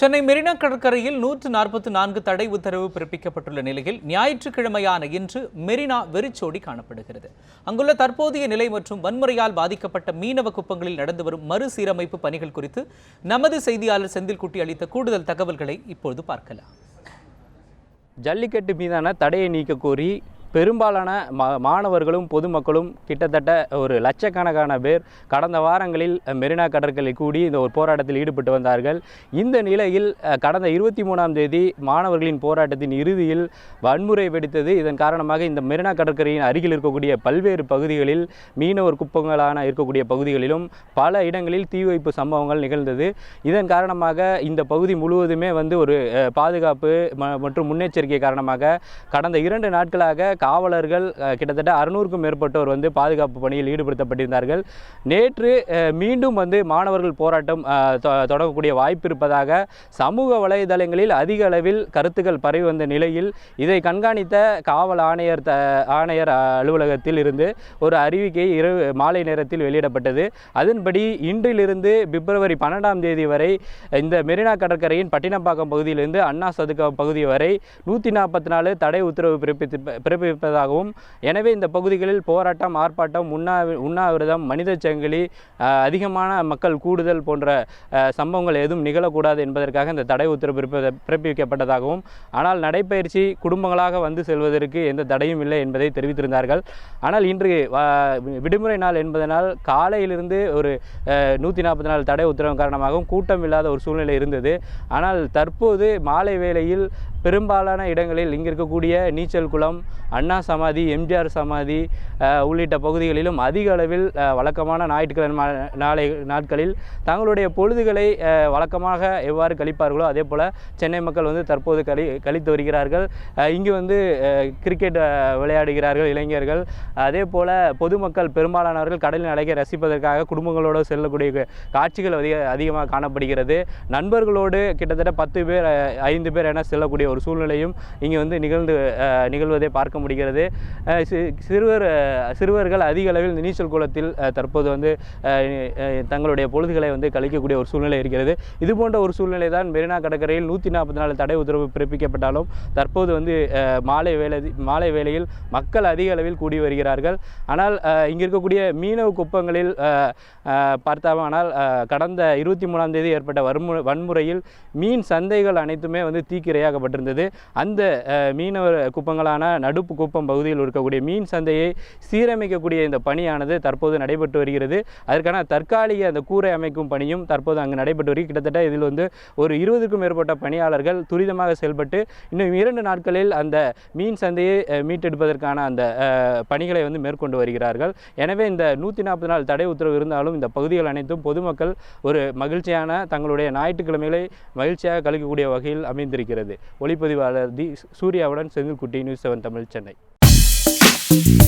சென்னை மெரினா கடற்கரையில் நூற்று நாற்பத்தி நான்கு தடை உத்தரவு பிறப்பிக்கப்பட்டுள்ள நிலையில் ஞாயிற்றுக்கிழமையான இன்று மெரினா வெறிச்சோடி காணப்படுகிறது. அங்குள்ள தற்போதைய நிலை மற்றும் வன்முறையால் பாதிக்கப்பட்ட மீனவ குப்பங்களில் நடந்து வரும் மறுசீரமைப்பு பணிகள் குறித்து நமது செய்தியாளர் செந்தில்குட்டி அளித்த கூடுதல் தகவல்களை இப்பொழுது பார்க்கலாம். ஜல்லிக்கட்டு மீதான தடையை நீக்க கோரி பெரும்பாலான மா மாணவர்களும் பொதுமக்களும் கிட்டத்தட்ட ஒரு லட்சக்கணக்கான பேர் கடந்த வாரங்களில் மெரினா கடற்கரை கூடி இந்த ஒரு போராட்டத்தில் ஈடுபட்டு வந்தார்கள். இந்த நிலையில் கடந்த இருபத்தி மூணாம் தேதி மாணவர்களின் போராட்டத்தின் இறுதியில் வன்முறை வெடித்தது. இதன் காரணமாக இந்த மெரினா கடற்கரையின் அருகில் இருக்கக்கூடிய பல்வேறு பகுதிகளில் மீனவர் குப்பங்களான இருக்கக்கூடிய பகுதிகளிலும் பல இடங்களில் தீ வைப்பு சம்பவங்கள் நிகழ்ந்தது. இதன் காரணமாக இந்த பகுதி முழுவதுமே வந்து ஒரு பாதுகாப்பு ம- மற்றும் முன்னெச்சரிக்கை காரணமாக கடந்த இரண்டு நாட்களாக காவலர்கள் கிட்டத்தட்ட அறுநூறுக்கும் மேற்பட்டோர் வந்து பாதுகாப்பு பணியில் ஈடுபடுத்தப்பட்டிருந்தார்கள். நேற்று மீண்டும் வந்து மாணவர்கள் போராட்டம் தொ- தொடங்கக்கூடிய வாய்ப்பு இருப்பதாக சமூக வலைதளங்களில் அதிக அளவில் கருத்துக்கள் பரவி வந்த நிலையில் இதை கண்காணித்த காவல் ஆணையர் த ஆணையர் அலுவலகத்தில் இருந்து ஒரு அறிவிக்கை இரவு மாலை நேரத்தில் வெளியிடப்பட்டது. அதன்படி இன்றிலிருந்து பிப்ரவரி பன்னெண்டாம் தேதி வரை இந்த மெரினா கடற்கரையின் பட்டினப்பாக்கம் பகுதியிலிருந்து அண்ணா சதுக்க பகுதி வரை நூற்றி நாற்பத்தி நாலு தடை உத்தரவு பிறப்பித்து பிறப்பிப்பதாகவும் எனவே இந்த பகுதிகளில் போராட்டம் ஆர்ப்பாட்டம் உண்ணா உண்ணாவிரதம் மனித சங்கிலி அதிகமான மக்கள் கூடுதல் போன்ற சம்பவங்கள் எதுவும் நிகழக்கூடாது என்பதற்காக இந்த தடை உத்தரவு பிறப்பிக்கப்பட்டதாகவும் ஆனால் நடைப்பயிற்சி குடும்பங்களாக வந்து செல்வதற்கு எந்த தடையும் இல்லை என்பதை தெரிவித்திருந்தார்கள். ஆனால் இன்று விடுமுறை நாள் என்பதனால் காலையிலிருந்து ஒரு நூற்றி நாற்பத்தி நாலு தடை உத்தரவு காரணமாகவும் கூட்டம் இல்லாத ஒரு சூழ்நிலை இருந்தது. ஆனால் தற்போது மாலை வேளையில் பெரும்பாலான இடங்களில் இங்கு இருக்கக்கூடிய நீச்சல் குளம் அண்ணா சமாதி எம்ஜிஆர் சமாதி உள்ளிட்ட பகுதிகளிலும் அதிக அளவில் வழக்கமான ஞாயிற்றுக்கிழமை நாளை நாட்களில் தங்களுடைய பொழுதுகளை வழக்கமாக எவ்வாறு கழிப்பார்களோ அதே போல் சென்னை மக்கள் வந்து தற்போது கழி கழித்து வருகிறார்கள். இங்கு வந்து கிரிக்கெட் விளையாடுகிறார்கள் இளைஞர்கள். அதே போல் பொதுமக்கள் பெரும்பாலானவர்கள் கடலின் அழகை ரசிப்பதற்காக குடும்பங்களோடு செல்லக்கூடிய காட்சிகள் அதிக அதிகமாக காணப்படுகிறது. நண்பர்களோடு கிட்டத்தட்ட பத்து பேர் ஐந்து பேர் என செல்லக்கூடிய ஒரு சூழ்நிலையும் இங்கே வந்து நிகழ்ந்து நிகழ்வதை பார்க்க முடிகிறது. சிறுவர் சிறுவர்கள் அதிக அளவில் நீச்சல் குளத்தில் தற்போது வந்து தங்களுடைய பொழுதுகளை வந்து கழிக்கக்கூடிய ஒரு சூழ்நிலை இருக்கிறது. இது போன்ற ஒரு சூழ்நிலை தான் மெரினா கடற்கரையில் நூற்றி நாற்பத்தி நாலு தடை உத்தரவு பிறப்பிக்கப்பட்டாலும் தற்போது வந்து மாலை வேலை மாலை வேளையில் மக்கள் அதிக அளவில் கூடி வருகிறார்கள். ஆனால் இங்கே இருக்கக்கூடிய மீனவ குப்பங்களில் பார்த்தாமல் கடந்த இருபத்தி மூணாம் தேதி ஏற்பட்ட வன்மு வன்முறையில் மீன் சந்தைகள் அனைத்துமே வந்து தீக்கிரையாக்கப்பட்டிருந்தது அந்த மீனவர் குப்பங்களான நடுப்பு குப்பம் பகுதியில் இருக்கக்கூடிய மீன் சந்தையை சீரமைக்கக்கூடிய இந்த பணியானது தற்போது நடைபெற்று வருகிறது. அதற்கான தற்காலிக அந்த கூரை அமைக்கும் பணியும் தற்போது அங்கு நடைபெற்று வருகிறது. கிட்டத்தட்ட இதில் வந்து ஒரு இருபதுக்கும் மேற்பட்ட பணியாளர்கள் துரிதமாக செயல்பட்டு இன்னும் இரண்டு நாட்களில் அந்த மீன் சந்தையை மீட்டெடுப்பதற்கான அந்த பணிகளை வந்து மேற்கொண்டு வருகிறார்கள். எனவே இந்த நூற்றி நாற்பது நாள் தடை உத்தரவு இருந்தாலும் இந்த பகுதிகள் அனைத்தும் பொதுமக்கள் ஒரு மகிழ்ச்சியான தங்களுடைய ஞாயிற்றுக்கிழமைகளை மகிழ்ச்சியாக கழிக்கக்கூடிய வகையில் அமைந்திருக்கிறது. ஒளிப்பதிவாளர் T சூர்யாவுடன் Senthilkutty news seven Tamil Chennai Thank you.